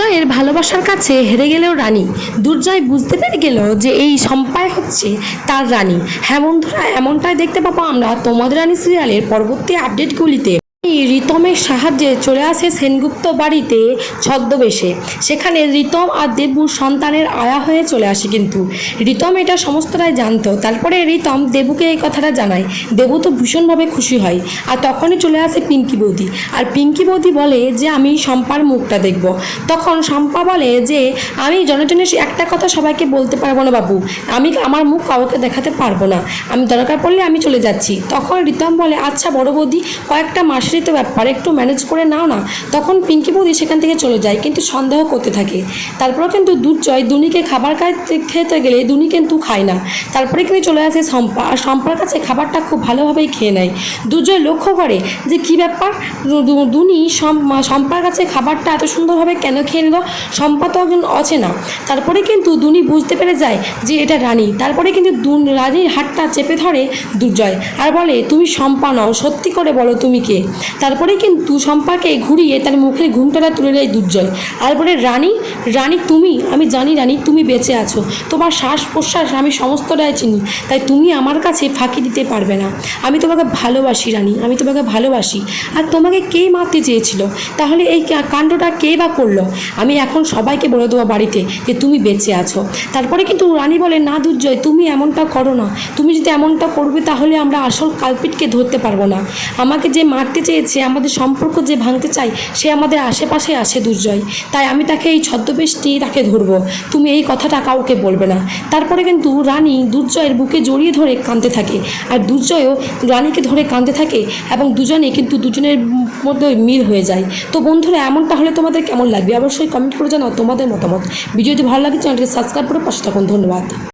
দুর্জয়ের ভালোবাসার কাছে হেরে গেলেও রানী। দুর্জয় বুঝতে পেরে গেল যে এই সম্পায় হচ্ছে তার রানী। হ্যাঁ বন্ধুরা এমনটাই দেখতে পাবো আমরা তোমাদের রানী সিরিয়ালের পরবর্তী আপডেটগুলিতে রিতমের সাহায্যে চলে আসে সেনগুপ্ত বাড়িতে ছদ্মবেশে। সেখানে রিতম আর দেবুর সন্তানের আয়া হয়ে চলে আসে কিন্তু। রিতম এটা সমস্তটাই জানতো। তারপরে রিতম দেবুকে এই কথাটা জানায়। দেবু তো ভীষণভাবে খুশি হয়। আর তখনই চলে আসে পিঙ্কি বৌদি। আর পিঙ্কি বৌদি বলে যে, আমি শম্পার মুখটা দেখব। তখন শম্পা বলে যে, আমি জনজনের একটা কথা সবাইকে বলতে পারব না বাবু। আমি আমার মুখ কাউকে দেখাতে পারব না। আমি দরকার পড়লে আমি চলে যাচ্ছি। তখন রিতম বলে আচ্ছা বড় বৌদি, কয়েকটা মাসেরই তো ব্যাপার একটু ম্যানেজ করে নাও না। তখন পিঙ্কি বৌদি সেখান থেকে চলে যায়, কিন্তু সন্দেহ করতে থাকে। তারপরেও কিন্তু দুর্জয় দুনিকে খাবার খেতে গেলে দুনি কিন্তু খায় না। তারপরে কিন্তু চলে আসে শম্পা, আর শম্পার কাছে খাবারটা খুব ভালোভাবেই খেয়ে নেয়। দুর্জয় লক্ষ্য করে যে কী ব্যাপার? দুনি শম- শম্পার কাছে খাবারটা এত সুন্দরভাবে কেন খেয়ে নিল? শম্পা তো একজন অচেনা। তারপরে কিন্তু দুনি বুঝতে পেরে যায় যে এটা রানী। তারপরে কিন্তু রানীর হাতটা চেপে ধরে দুর্জয়। আর বলে, তুমি শম্পা নও, সত্যি করে বলো তুমি কে? তারপরে কিন্তু শম্পাকে ঘুরিয়ে তার মুখের ঘুমটাটা তুলে নেয় দুর্জয়। তারপরে রানী রানী তুমি, আমি জানি রানী তুমি বেঁচে আছো। তোমার শ্বাস প্রশ্বাস আমি সমস্তটাই চিনি, তাই তুমি আমার কাছে ফাঁকি দিতে পারবে না। আমি তোমাকে ভালোবাসি রানী, আমি তোমাকে ভালোবাসি। আর তোমাকে কে মারতে চেয়েছিল? তাহলে এই কাণ্ডটা কে বা করল? আমি এখন সবাইকে বলে দেবো বাড়িতে যে তুমি বেঁচে আছো। তারপরে কিন্তু রানী বলে, না দুর্জয়, তুমি এমনটা করো না। তুমি যদি এমনটা করবে তাহলে আমরা আসল কালপিটকে ধরতে পারব না। আমাকে যে মারতে চেয়েছে আমাদের সম্পর্ক যে ভাঙতে চায়, সে আমাদের আশেপাশে আসে দুর্জয়। তাই আমি তাকে এই ছদ্মবেশ নিয়ে তাকে ধরবো। তুমি এই কথাটা কাউকে বলবে না। তারপরে কিন্তু রানী দুর্জয়ের বুকে জড়িয়ে ধরে কাঁদতে থাকে। আর দুর্জয়ও রানীকে ধরে কাঁদতে থাকে এবং দুজনে কিন্তু দুজনের মধ্যে মিল হয়ে যায়। তো বন্ধুরা এমনটা হলে তোমাদের কেমন লাগবে? অবশ্যই কমেন্ট করে জানাও তোমাদের মতামত। ভিডিওটি ভালো লাগে চ্যানেলটি সাবস্ক্রাইব করে পাশে থাকুন। ধন্যবাদ।